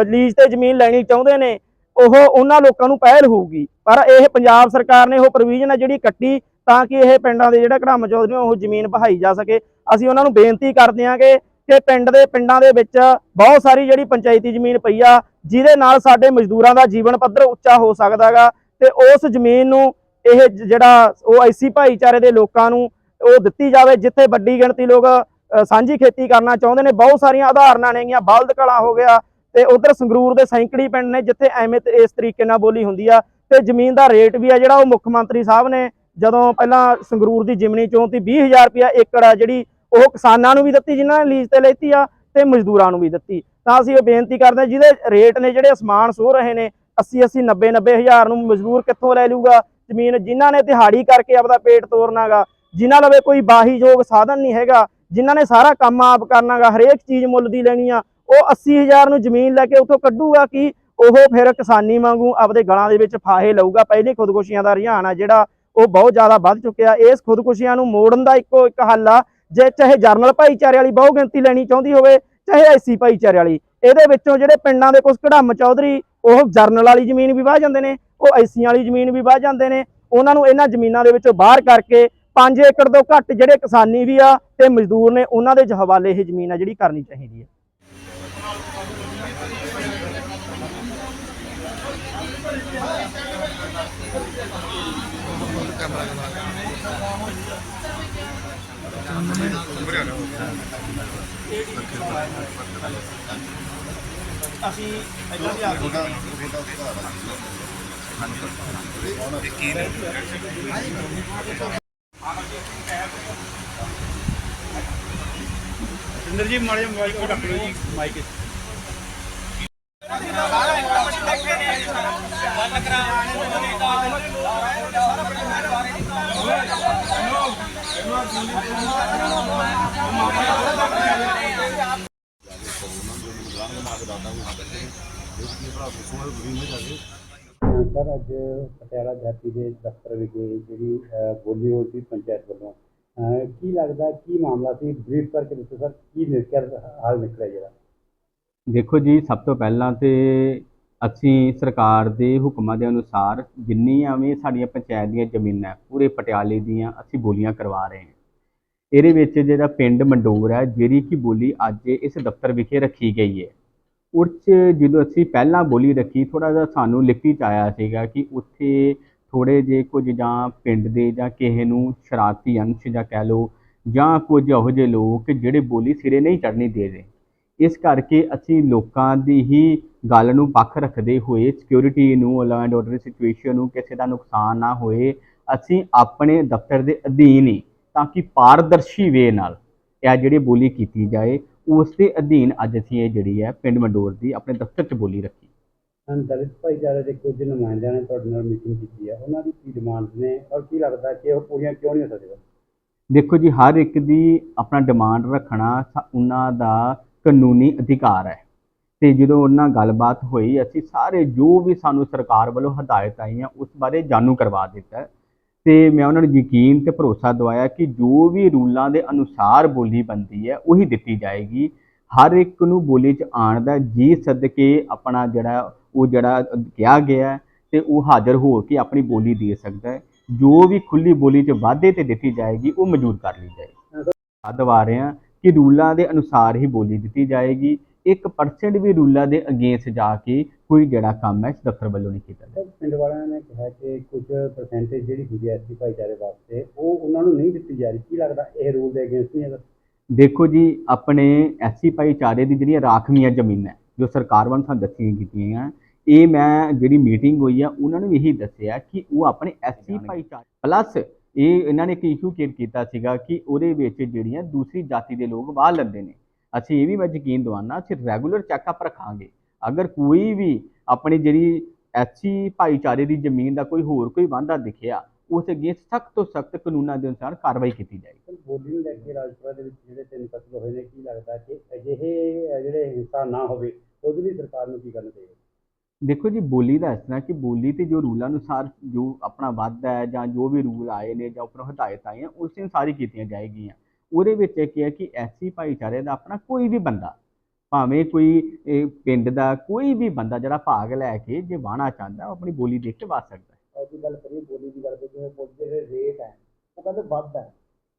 ਲੀਜ਼ ਤੇ ਜ਼ਮੀਨ ਲੈਣੀ ਚਾਹੁੰਦੇ ਨੇ, ਉਹ ਉਹਨਾਂ ਲੋਕਾਂ ਨੂੰ ਪਹਿਲ ਹੋਊਗੀ। ਪਰ ਇਹ ਪੰਜਾਬ ਸਰਕਾਰ ਨੇ ਉਹ ਪ੍ਰੋਵੀਜ਼ਨ ਹੈ ਜਿਹੜੀ ਕੱਟੀ ਤਾਂ ਕਿ ਇਹ ਪਿੰਡਾਂ ਦੇ ਜਿਹੜਾ ਘੜਾਮ ਚੌਧਰੀ ਉਹ ਜ਼ਮੀਨ ਬਹਾਈ ਜਾ ਸਕੇ। ਅਸੀਂ ਉਹਨਾਂ ਨੂੰ ਬੇਨਤੀ ਕਰਦੇ ਹਾਂ ਕਿ ਕਿ ਪਿੰਡ ਦੇ ਪਿੰਡਾਂ ਦੇ ਵਿੱਚ ਬਹੁਤ ਸਾਰੀ ਜਿਹੜੀ ਪੰਚਾਇਤੀ ਜ਼ਮੀਨ ਪਈ ਆ, ਜਿਹਦੇ ਨਾਲ ਸਾਡੇ ਮਜ਼ਦੂਰਾਂ ਦਾ ਜੀਵਨ ਪੱਧਰ ਉੱਚਾ ਹੋ ਸਕਦਾਗਾ ਤੇ ਉਸ ਜ਼ਮੀਨ ਨੂੰ ਇਹ ਜਿਹੜਾ ਉਹ ਐਸੀ ਭਾਈਚਾਰੇ ਦੇ ਲੋਕਾਂ ਨੂੰ ਉਹ ਦਿੱਤੀ ਜਾਵੇ, ਜਿੱਥੇ ਵੱਡੀ ਗਿਣਤੀ ਲੋਕ ਸਾਂਝੀ ਖੇਤੀ ਕਰਨਾ ਚਾਹੁੰਦੇ ਨੇ, ਬਹੁਤ ਸਾਰੀਆਂ ਉਦਾਹਰਨਾਂ ਨੇਗੀਆਂ ਬਲਦ ਕਲਾ ਹੋ ਗਿਆ ਤੇ ਉਧਰ ਸੰਗਰੂਰ ਦੇ ਸੈਂਕੜੀ ਪਿੰਡ ਨੇ, ਜਿੱਥੇ ਐਵੇਂ ਤੇ ਇਸ ਤਰੀਕੇ ਨਾਲ ਬੋਲੀ ਹੁੰਦੀ ਆ ਤੇ ਜ਼ਮੀਨ ਦਾ ਰੇਟ ਵੀ ਆ ਜਿਹੜਾ ਉਹ ਮੁੱਖ ਮੰਤਰੀ ਸਾਹਿਬ ਨੇ ਜਦੋਂ ਪਹਿਲਾਂ ਸੰਗਰੂਰ ਦੀ ਜਿਮਨੀ ਚੋਂਤੀ 20000 ਰੁਪਇਆ ਏਕੜ ਆ ਜਿਹੜੀ ਉਹ ਕਿਸਾਨਾਂ ਨੂੰ ਵੀ ਦਿੱਤੀ, ਜਿਨ੍ਹਾਂ ਨੇ ਲੀਜ਼ ਤੇ ਲੈਤੀ ਆ ਤੇ ਮਜ਼ਦੂਰਾਂ ਨੂੰ ਵੀ ਦਿੱਤੀ। ਤਾਂ ਅਸੀਂ ਉਹ ਬੇਨਤੀ ਕਰਦੇ ਹਾਂ, ਜਿਹਦੇ ਰੇਟ ਨੇ ਜਿਹੜੇ ਅਸਮਾਨ ਸੋ ਰਹੇ ਨੇ 80 80 90 90 ਹਜ਼ਾਰ ਨੂੰ ਮਜ਼ਦੂਰ ਕਿੱਥੋਂ ਲੈ ਲੂਗਾ ਜ਼ਮੀਨ ਜਿਨ੍ਹਾਂ ਨੇ ਦਿਹਾੜੀ ਕਰਕੇ ਆਪਦਾ ਪੇਟ ਤੋਰਨਾਗਾ, ਜਿਨ੍ਹਾਂ ਲਵੇ ਕੋਈ ਬਾਹੀਯੋਗ ਸਾਧਨ ਨਹੀਂ ਹੈਗਾ ਜਿਨ੍ਹਾਂ ਨੇ ਸਾਰਾ ਕੰਮ ਆਪ ਕਰਨਾਗਾ, ਹਰੇਕ ਚੀਜ਼ ਮੁੱਲ ਦੀ ਲੈਣੀ ਆ, ਉਹ 80000 ਨੂੰ ਜ਼ਮੀਨ ਲੈ ਕੇ ਉੱਥੋਂ ਕੱਢੂਗਾ ਕਿ? ਉਹ ਫਿਰ ਕਿਸਾਨੀ ਵਾਂਗੂ ਆਪਦੇ ਗਲਾਂ ਦੇ ਵਿੱਚ ਫਾਹੇ ਲਊਗਾ, ਪਹਿਲੀ ਖੁਦਕੁਸ਼ੀਆਂ ਦਾ ਰੁਝਾਨ ਆ ਜਿਹੜਾ ਉਹ ਬਹੁਤ ਜ਼ਿਆਦਾ ਵੱਧ ਚੁੱਕਿਆ। ਇਸ ਖੁਦਕੁਸ਼ੀਆਂ ਨੂੰ ਮੋੜਨ ਦਾ ਇੱਕੋ ਇੱਕ ਹੱਲ ਆ, ਜੇ ਚਾਹੇ ਜਰਨਲ ਭਾਈਚਾਰੇ ਵਾਲੀ ਬਹੁ ਗਿਣਤੀ ਲੈਣੀ ਚਾਹੁੰਦੀ ਹੋਵੇ, ਚਾਹੇ ਐਸੀ ਭਾਈਚਾਰੇ ਵਾਲੀ, ਇਹਦੇ ਵਿੱਚੋਂ ਜਿਹੜੇ ਪਿੰਡਾਂ ਦੇ ਕੁਝ ਕਢਮ ਚੌਧਰੀ, ਉਹ ਜਰਨਲ ਵਾਲੀ ਜ਼ਮੀਨ ਵੀ ਵਾਹ ਜਾਂਦੇ ਨੇ, ਉਹ ਐਸੀਆਂ ਵਾਲੀ ਜ਼ਮੀਨ ਵੀ ਵਾਹ ਜਾਂਦੇ ਨੇ, ਉਹਨਾਂ ਨੂੰ ਇਹਨਾਂ ਜ਼ਮੀਨਾਂ ਦੇ ਵਿੱਚੋਂ ਬਾਹਰ ਕਰਕੇ 5 ਏਕੜ ਤੋਂ ਘੱਟ ਜਿਹੜੇ ਕਿਸਾਨੀ ਵੀ ਆ ਤੇ ਮਜ਼ਦੂਰ ਨੇ ਉਹਨਾਂ ਦੇ ਹਵਾਲੇ ਇਹ ਜ਼ਮੀਨ ਆ ਜਿਹੜੀ ਕਰਨੀ ਚਾਹੀਦੀ ਹੈ। ਅਸੀਂ ਇੱਦਾਂ ਦੀ ਆ ਜਿੰਦਰ ਜੀ, ਮਾੜੇ ਮੋਬਾਈਲ ਕੋਲ ਰੱਖ ਲਓ ਜੀ, ਮਾਈਕ ਸਰ, ਅੱਜ ਪਟਿਆਲਾ ਜਾਤੀ ਦੇ ਦਫ਼ਤਰ ਵਿਖੇ ਜਿਹੜੀ ਬੋਲੀ ਹੋਈ ਸੀ ਪੰਚਾਇਤ ਵੱਲੋਂ। ਕੀ ਲੱਗਦਾ, ਕੀ ਮਾਮਲਾ ਸੀ? ਬਰੀਫ ਕਰਕੇ ਦੱਸੋ ਸਰ, ਕੀ ਨਿਕਲ ਹਾਲ ਨਿਕਲਿਆ ਜਿਹੜਾ? ਦੇਖੋ ਜੀ, ਸਭ ਤੋਂ ਪਹਿਲਾਂ ਤੇ ਅਸੀਂ ਸਰਕਾਰ ਦੇ ਹੁਕਮਾਂ ਦੇ ਅਨੁਸਾਰ ਜਿੰਨੀਆਂ ਵੀ ਸਾਡੀਆਂ ਪੰਚਾਇਤ ਦੀਆਂ ਜ਼ਮੀਨਾਂ, ਪੂਰੇ ਪਟਿਆਲੇ ਦੀਆਂ ਅਸੀਂ ਬੋਲੀਆਂ ਕਰਵਾ ਰਹੇ ਹਾਂ। ਇਹਦੇ ਵਿੱਚ ਜਿਹੜਾ ਪਿੰਡ ਮੰਡੋਰ ਹੈ, ਜਿਹੜੀ ਕਿ ਬੋਲੀ ਅੱਜ ਇਸ ਦਫ਼ਤਰ ਵਿਖੇ ਰੱਖੀ ਗਈ ਹੈ। ਉਸ 'ਚ ਜਦੋਂ ਅਸੀਂ ਪਹਿਲਾਂ ਬੋਲੀ ਰੱਖੀ ਥੋੜਾ ਜਿਹਾ ਸਾਨੂੰ ਲਿਖਤੀ ਚ ਆਇਆ ਸੀਗਾ ਕਿ ਉੱਥੇ ਥੋੜੇ ਜੇ ਕੁਝ ਜਾਂ ਪਿੰਡ ਦੇ ਜਾਂ ਕਿਸੇ ਨੂੰ ਸ਼ਰਾਰਤੀ ਅੰਸ਼ ਜਾਂ ਕਹਿ ਲਓ ਜਾਂ ਕੁਝ ਇਹੋ ਜਿਹੇ ਲੋਕ ਜਿਹੜੇ ਬੋਲੀ ਸਿਰੇ ਨਹੀਂ ਚੜ੍ਹਨੀ ਦੇ ਰਹੇ। ਇਸ ਕਰਕੇ ਅਸੀਂ ਲੋਕਾਂ ਦੀ ਹੀ ਗੱਲ ਨੂੰ ਪੱਖ ਰੱਖਦੇ ਹੋਏ ਸਿਕਿਉਰਿਟੀ ਨੂੰ ਲਾਅ ਐਂਡ ਆਰਡਰ ਸਿਚੁਏਸ਼ਨ ਨੂੰ ਕਿਸੇ ਦਾ ਨੁਕਸਾਨ ਨਾ ਹੋਏ, ਅਸੀਂ ਆਪਣੇ ਦਫ਼ਤਰ ਦੇ ਅਧੀਨ ਹੀ ਤਾਂ ਕਿ ਪਾਰਦਰਸ਼ੀ ਵੇ ਨਾਲ ਇਹ ਜਿਹੜੀ ਬੋਲੀ ਕੀਤੀ ਜਾਏ, ਉਸ ਦੇ ਅਧੀਨ ਅੱਜ ਅਸੀਂ ਇਹ ਜਿਹੜੀ ਹੈ ਪਿੰਡ ਮੰਡੋਰ ਦੀ ਆਪਣੇ ਦਫ਼ਤਰ 'ਚ ਬੋਲੀ ਰੱਖੀ। ਹਨ ਦਲਿਤ ਭਾਈਚਾਰੇ ਦੇ ਕੁਝ ਨੁਮਾਇੰਦਿਆਂ ਨੇ ਤੁਹਾਡੇ ਨਾਲ ਮੀਟਿੰਗ ਕੀਤੀ ਹੈ ਉਹਨਾਂ ਦੀ ਕੀ ਡਿਮਾਂਡਸ ਨੇ ਔਰ ਕੀ ਲੱਗਦਾ ਕਿ ਉਹ ਪੂਰੀਆਂ ਕਿਉਂ ਨਹੀਂ ਹੋ ਸਕਦੀਆਂ? ਦੇਖੋ ਜੀ, ਹਰ ਇੱਕ ਦੀ ਆਪਣਾ ਡਿਮਾਂਡ ਰੱਖਣਾ ਉਹਨਾਂ ਦਾ ਕਾਨੂੰਨੀ ਅਧਿਕਾਰ ਹੈ। ਤੇ ਜਦੋਂ ਉਹਨਾਂ ਨਾਲ ਗੱਲਬਾਤ ਹੋਈ, ਅਸੀਂ ਸਾਰੇ ਜੋ ਵੀ ਸਾਨੂੰ ਸਰਕਾਰ ਵੱਲੋਂ ਹਦਾਇਤ ਆਈਆਂ ਉਸ ਬਾਰੇ ਜਾਣੂ ਕਰਵਾ ਦਿੱਤਾ। ਹੈ ਤੇ ਮੈਂ ਉਹਨਾਂ ਨੂੰ ਯਕੀਨ ਤੇ ਭਰੋਸਾ ਦਵਾਇਆ ਕਿ ਜੋ ਵੀ ਰੂਲਾਂ ਦੇ ਅਨੁਸਾਰ ਬੋਲੀ ਬਣਦੀ ਹੈ, ਉਹੀ ਦਿੱਤੀ ਜਾਏਗੀ। ਹਰ ਇੱਕ ਨੂੰ ਬੋਲੀ 'ਚ ਆਉਣ ਦਾ ਜੀ ਸਦਕੇ ਆਪਣਾ ਜਿਹੜਾ ਉਹ ਜਿਹੜਾ ਕਿਹਾ ਗਿਆ ਤੇ ਉਹ ਹਾਜ਼ਰ ਹੋ ਕੇ ਆਪਣੀ ਬੋਲੀ ਦੇ ਸਕਦਾ ਹੈ। ਜੋ ਵੀ ਖੁੱਲੀ ਬੋਲੀ 'ਚ ਵਾਧੇ ਤੇ ਦਿੱਤੀ ਜਾਏਗੀ ਉਹ ਮਨਜ਼ੂਰ ਕਰ ਲਈ ਜਾਏਗੀ। ਦਵਾ ਰਹੇ ਹਾਂ ਕਿ ਰੂਲਾਂ ਦੇ ਅਨੁਸਾਰ ਹੀ ਬੋਲੀ ਦਿੱਤੀ ਜਾਏਗੀ। 1% ਵੀ ਰੂਲਾਂ ਦੇ ਅਗੇਂਸਟ ਜਾ ਕੇ ਕੋਈ ਜਿਹੜਾ ਕੰਮ ਹੈ ਦਫ਼ਤਰ ਵੱਲੋਂ ਨਹੀਂ ਕੀਤਾ ਸਰ ਪਿੰਡ ਵਾਲਿਆਂ ਨੇ ਕਿਹਾ ਕਿ ਕੁਝ ਪਰਸੈਂਟੇਜ ਜਿਹੜੀ ਹੁੰਦੀ ਹੈ ਐਸਸੀ ਭਾਈਚਾਰੇ ਵਾਸਤੇ ਉਹ ਉਹਨਾਂ ਨੂੰ ਨਹੀਂ ਦਿੱਤੀ ਜਾ ਰਹੀ। ਕੀ ਲੱਗਦਾ ਇਹ ਰੂਲ ਦੇ ਅਗੇਂਸਟ ਨਹੀਂ ਹੈਗਾ? ਦੇਖੋ ਜੀ ਆਪਣੇ ਐਸਸੀ ਭਾਈਚਾਰੇ ਦੀ ਜਿਹੜੀਆਂ ਰਾਖਵੀਆਂ ਜ਼ਮੀਨਾਂ ਜੋ ਸਰਕਾਰ ਵੱਲੋਂ ਸਾਨੂੰ ਦੱਸੀਆਂ ਕੀਤੀਆਂ ਇਹ ਮੈਂ ਜਿਹੜੀ ਮੀਟਿੰਗ ਹੋਈ ਆ ਉਹਨਾਂ ਨੂੰ ਇਹੀ ਦੱਸਿਆ ਕਿ ਉਹ ਆਪਣੇ ਐਸਸੀ ਭਾਈਚਾਰੇ ਪਲੱਸ ਇਹ ਇਹਨਾਂ ਨੇ ਇੱਕ ਇਸ਼ੂ ਕ੍ਰੀਏਟ ਕੀਤਾ ਸੀਗਾ ਕਿ ਉਹਦੇ ਵਿੱਚ ਜਿਹੜੀਆਂ ਦੂਸਰੀ ਜਾਤੀ ਦੇ ਲੋਕ ਵਾਹ ਲੈਂਦੇ ਨੇ। ਅਸੀਂ ਇਹ ਵੀ ਮੈਂ ਯਕੀਨ ਦਵਾਨਾ ਅਸੀਂ ਰੈਗੂਲਰ ਚੈੱਕਅਪ ਰੱਖਾਂਗੇ। ਅਗਰ ਕੋਈ ਵੀ ਆਪਣੀ ਜਿਹੜੀ ਐਸਸੀ ਭਾਈਚਾਰੇ ਦੀ ਜ਼ਮੀਨ ਦਾ ਕੋਈ ਹੋਰ ਕੋਈ ਵਾਂਧਾ ਦਿਖਿਆ ਉਸ ਅਗੇਂਸਟ ਸਖਤ ਤੋਂ ਸਖਤ ਕਾਨੂੰਨਾਂ ਦੇ ਅਨੁਸਾਰ ਕਾਰਵਾਈ ਕੀਤੀ ਜਾਏਗੀ। ਬੋਲੀ ਨੂੰ ਲੈ ਕੇ ਰਾਜਪੁਰਾ ਦੇ ਵਿੱਚ ਜਿਹੜੇ ਤਿੰਨ ਕਤਲ ਹੋਏ ਨੇ ਕੀ ਲੱਗਦਾ ਕਿ ਅਜਿਹੇ ਜਿਹੜੇ ਹਿੰਸਾ ਨਾ ਹੋਵੇ ਉਹਦੇ ਲਈ ਸਰਕਾਰ ਨੂੰ ਕੀ ਕਰਨਾ ਚਾਹੀਦਾ? ਦੇਖੋ ਜੀ ਬੋਲੀ ਦਾ ਇਸ ਤਰ੍ਹਾਂ ਕਿ ਬੋਲੀ ਤੇ ਜੋ ਰੂਲਾਂ ਅਨੁਸਾਰ ਜੋ ਆਪਣਾ ਵਾਧਾ ਹੈ ਜਾਂ ਜੋ ਵੀ ਰੂਲ ਆਏ ਨੇ ਜਾਂ ਉੱਪਰੋਂ ਹਦਾਇਤਾਂ ਆਈਆਂ ਉਸ ਅਨੁਸਾਰ ਹੀ ਕੀਤੀਆਂ ਜਾਏਗੀਆਂ। ਉਹਦੇ ਵਿੱਚ ਇਹ ਕੀ ਹੈ ਕਿ ਐਸੀ ਭਾਈਚਾਰੇ ਦਾ ਆਪਣਾ ਕੋਈ ਵੀ ਬੰਦਾ ਭਾਵੇਂ ਕੋਈ ਪਿੰਡ ਦਾ ਕੋਈ ਵੀ ਬੰਦਾ ਜਿਹੜਾ ਭਾਗ ਲੈ ਕੇ ਜੇ ਵਾਹਣਾ ਚਾਹੁੰਦਾ ਉਹ ਆਪਣੀ ਬੋਲੀ ਦੇਖ ਕੇ ਵਾਹ ਸਕਦਾ ਹੈ। ਅੱਜ ਦੀ ਗੱਲ ਕਰੀਏ ਬੋਲੀ ਦੀ ਗੱਲ ਕਰੀਏ ਜਿਵੇਂ ਬੋਲੀ ਦੇ ਰੇਟ ਹੈ ਉਹ ਕਹਿੰਦੇ ਵੱਧ ਹੈ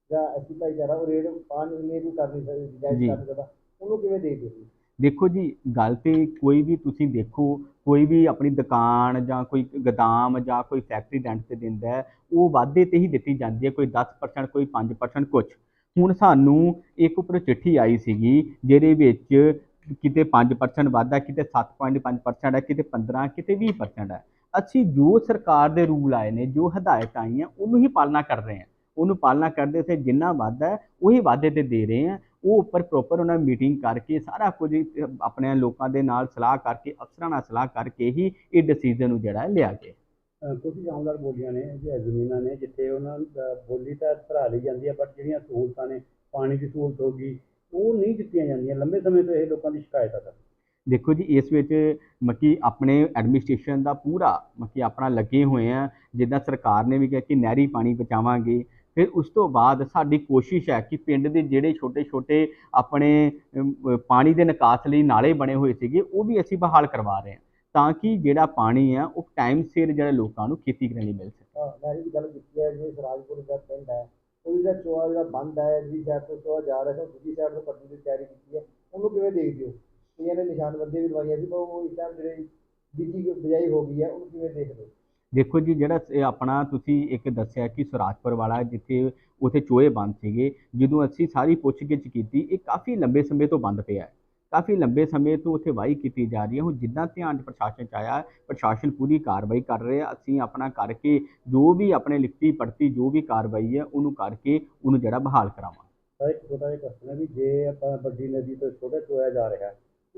ਜਾਂ ਅਸੀਂ ਭਾਈਚਾਰਾ ਉਹ ਰੇਟ ਪਾਣ ਨੇ ਵੀ ਕਰ। ਕਰ ਨਹੀਂ ਸਕਦਾ ਉਹਨੂੰ ਕਿਵੇਂ ਦੇਖਦੇ ਹੋ ਦੇਖੋ ਜੀ, ਗੱਲ ਤੇ ਕੋਈ ਵੀ ਤੁਸੀਂ ਦੇਖੋ, ਕੋਈ ਵੀ ਆਪਣੀ ਦੁਕਾਨ ਜਾਂ ਕੋਈ ਗੋਦਾਮ ਜਾਂ ਕੋਈ ਫੈਕਟਰੀ ਰੈਂਟ ਤੇ ਦਿੰਦਾ ਹੈ, ਉਹ ਵਾਧੇ ਤੇ ਹੀ ਦਿੱਤੀ ਜਾਂਦੀ ਹੈ, ਕੋਈ 10% ਕੋਈ 5% ਕੁਝ ਹੁਣ ਸਾਨੂੰ ਇੱਕ ਉੱਪਰ ਚਿੱਠੀ ਆਈ ਸੀਗੀ, ਜਿਹਦੇ ਵਿੱਚ ਕਿਤੇ 5% ਵਾਧਾ ਕਿਤੇ 7.5% ਹੈ, ਕਿਤੇ 15 ਕਿਤੇ 20% ਹੈ। ਅਸੀਂ ਜੋ ਸਰਕਾਰ ਦੇ ਰੂਲ ਆਏ ਨੇ, ਜੋ ਹਦਾਇਤਾਂ ਆਈਆਂ, ਉਹਨੂੰ ਹੀ ਪਾਲਣਾ ਕਰ ਰਹੇ ਹਾਂ। ਉਹਨੂੰ ਪਾਲਣਾ ਕਰਦੇ ਤੇ ਜਿੰਨਾ ਵਾਧਾ ਉਹੀ ਵਾਧੇ ਤੇ ਦੇ ਰਹੇ ਹਾਂ। ਉਹ ਉੱਪਰ ਪ੍ਰੋਪਰ ਉਹਨਾਂ ਮੀਟਿੰਗ ਕਰਕੇ ਸਾਰਾ ਕੁਝ ਆਪਣੇ ਲੋਕਾਂ ਦੇ ਨਾਲ ਸਲਾਹ ਕਰਕੇ ਅਫਸਰਾਂ ਨਾਲ ਸਲਾਹ ਕਰਕੇ ਹੀ ਇਹ ਡਿਸੀਜਨ ਨੂੰ ਜਿਹੜਾ ਲਿਆ ਗਿਆ। ਕੁਝ ਜਾਮਦਾਰ ਬੋਲੀਆਂ ਨੇ ਜਿਹੜੀਆਂ ਜ਼ਮੀਨਾਂ ਨੇ ਜਿੱਥੇ ਉਹਨਾਂ ਦਾ ਬੋਲੀ ਤਾਂ ਭਰਾ ਲਈ ਜਾਂਦੀ ਹੈ ਬਟ ਜਿਹੜੀਆਂ ਸਹੂਲਤਾਂ ਨੇ ਪਾਣੀ ਦੀ ਸਹੂਲਤ ਹੋ ਗਈ ਉਹ ਨਹੀਂ ਦਿੱਤੀਆਂ ਜਾਂਦੀਆਂ। ਲੰਬੇ ਸਮੇਂ ਤੋਂ ਇਹ ਲੋਕਾਂ ਦੀ ਸ਼ਿਕਾਇਤ ਆ ਦੇਖੋ ਜੀ ਇਸ ਵਿੱਚ ਮੱਕੀ ਆਪਣੇ ਐਡਮਿਨਿਸਟ੍ਰੇਸ਼ਨ ਦਾ ਪੂਰਾ ਮੱਕੀ ਆਪਣਾ ਲੱਗੇ ਹੋਏ ਆ। ਜਿੱਦਾਂ ਸਰਕਾਰ ਨੇ ਵੀ ਕਿਹਾ ਕਿ ਨਹਿਰੀ ਪਾਣੀ ਬਚਾਵਾਂਗੇ ਫਿਰ ਉਸ ਤੋਂ ਬਾਅਦ ਸਾਡੀ ਕੋਸ਼ਿਸ਼ ਹੈ ਕਿ ਪਿੰਡ ਦੇ ਜਿਹੜੇ ਛੋਟੇ ਛੋਟੇ ਆਪਣੇ ਪਾਣੀ ਦੇ ਨਿਕਾਸ ਲਈ ਨਾਲੇ ਬਣੇ ਹੋਏ ਸੀਗੇ, ਉਹ ਵੀ ਅਸੀਂ ਬਹਾਲ ਕਰਵਾ ਰਹੇ ਹਾਂ, ਤਾਂ ਕਿ ਜਿਹੜਾ ਪਾਣੀ ਆ ਉਹ ਟਾਈਮ ਸਿਰ ਜਿਹੜਾ ਲੋਕਾਂ ਨੂੰ ਖੇਤੀ ਕਰਨ ਲਈ ਮਿਲ ਸਕੇ। ਹਾਂ, ਮੈਂ ਦੀ ਗੱਲ ਕੀਤੀ ਹੈ, ਜਿਵੇਂ ਸਰਾਜਪੁਰ ਦਾ ਪਿੰਡ ਹੈ, ਉਹਦੀ ਜਿਹੜਾ ਚੋਆ ਜਿਹੜਾ ਬੰਦ ਹੈ, ਜਿਹੜੀ ਸਾਈਡ ਤੋਂ ਚੋਆ ਜਾ ਰਿਹਾ ਹੈ ਦੂਜੀ ਸਾਈਡ ਤੋਂ ਕੱਢਣ ਦੀ ਤਿਆਰੀ ਕੀਤੀ ਹੈ, ਉਹਨੂੰ ਕਿਵੇਂ ਦੇਖਦੇ ਹੋ? ਕਈਆਂ ਨੇ ਨਿਸ਼ਾਨਬੰਦੀ ਵੀ ਲਵਾਈਆਂ ਸੀ ਪਰ ਉਹ ਇਸ ਟਾਈਮ ਜਿਹੜੀ ਬੀਜੀ ਬਜਾਈ ਹੋ ਗਈ ਹੈ, ਉਹਨੂੰ ਕਿਵੇਂ ਦੇਖਦੇ ਹੋ? ਦੇਖੋ ਜੀ, ਜਿਹੜਾ ਆਪਣਾ ਤੁਸੀਂ ਇੱਕ ਦੱਸਿਆ ਕਿ ਸੁਰਾਜਪੁਰ ਵਾਲਾ ਜਿੱਥੇ ਉਥੇ ਚੋਹੇ ਬੰਦ ਸੀਗੇ, ਜਦੋਂ ਅਸੀਂ ਸਾਰੀ ਪੁੱਛਗਿੱਛ ਕੀਤੀ, ਇਹ ਕਾਫੀ ਲੰਬੇ ਸਮੇਂ ਤੋਂ ਬੰਦ ਪਿਆ ਹੈ। ਕਾਫੀ ਲੰਬੇ ਸਮੇਂ ਤੋਂ ਉੱਥੇ ਵਾਹੀ ਕੀਤੀ ਜਾ ਰਹੀ ਹੈ। ਹੁਣ ਜਿੱਦਾਂ ਧਿਆਨ ਪ੍ਰਸ਼ਾਸਨ ਚ ਆਇਆ, ਪ੍ਰਸ਼ਾਸਨ ਪੂਰੀ ਕਾਰਵਾਈ ਕਰ ਰਿਹਾ, ਅਸੀਂ ਆਪਣਾ ਕਰਕੇ ਜੋ ਵੀ ਆਪਣੇ ਲਿਖਤੀ ਪੜਤੀ ਜੋ ਵੀ ਕਾਰਵਾਈ ਹੈ, ਉਹਨੂੰ ਕਰਕੇ ਉਹਨੂੰ ਜਿਹੜਾ ਬਹਾਲ ਕਰਾਵਾਂ ਸਰ ਇੱਕ ਛੋਟਾ ਜਿਹਾ ਕੁਐਸਚਨ ਹੈ ਵੀ ਜੇ ਆਪਾਂ ਵੱਡੀ ਨਦੀ ਤੋਂ ਛੋਟਾ ਚੋਇਆ ਜਾ ਰਿਹਾ